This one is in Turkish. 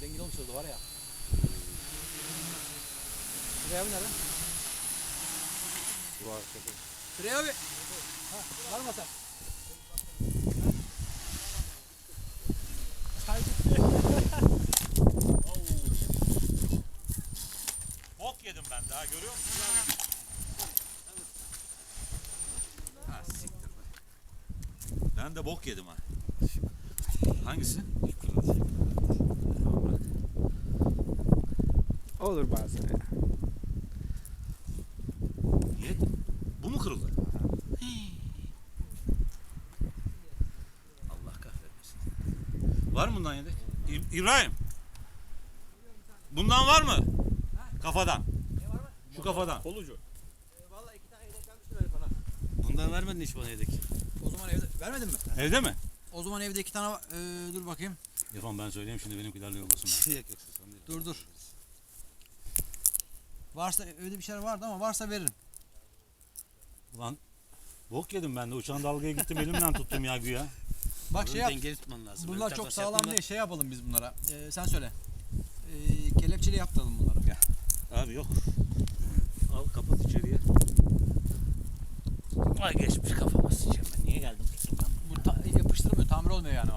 Dengeli olmuş oldu var ya. Süreyya abi nerede? Arkada. Süreyya abi. Ha, var mı sen? Bok yedim ben daha görüyor musun? Ha siktir be. Ben de bok yedim ha. Hangisi? Olur bazen ya. Niye? Bu mu kırıldı? Allah kahretmesin. Var mı bundan yedek? İ- İbrahim. Bundan var mı? Kafadan. Şu kafadan. Kolucu. Valla iki tane yedek vermiştim herif bana. Bundan vermedin hiç bana yedek. O zaman evde vermedin mi? Evde mi? O zaman evde iki tane var. Ee, dur bakayım. İrfan ben söyleyeyim şimdi benimkilerle değil. Dur dur. Varsa evde bir şeyler vardı ama varsa veririm. Ulan bok yedim ben de uçan dalgaya gittim elimden tuttum ya güya. Bak şey yap. Dengeli tutman lazım. Bunlar Öyle çok takas sağlam yaptın mı- değil. Şey yapalım biz bunlara. Ee, sen söyle. Ee, kelepçeli yaptıralım bunları. Abi yok. Al kapat içeriye. Ay geçmiş kafama sıçayım ben. Niye geldim? Bu ta- yapıştırmıyor. Tamir olmuyor yani o.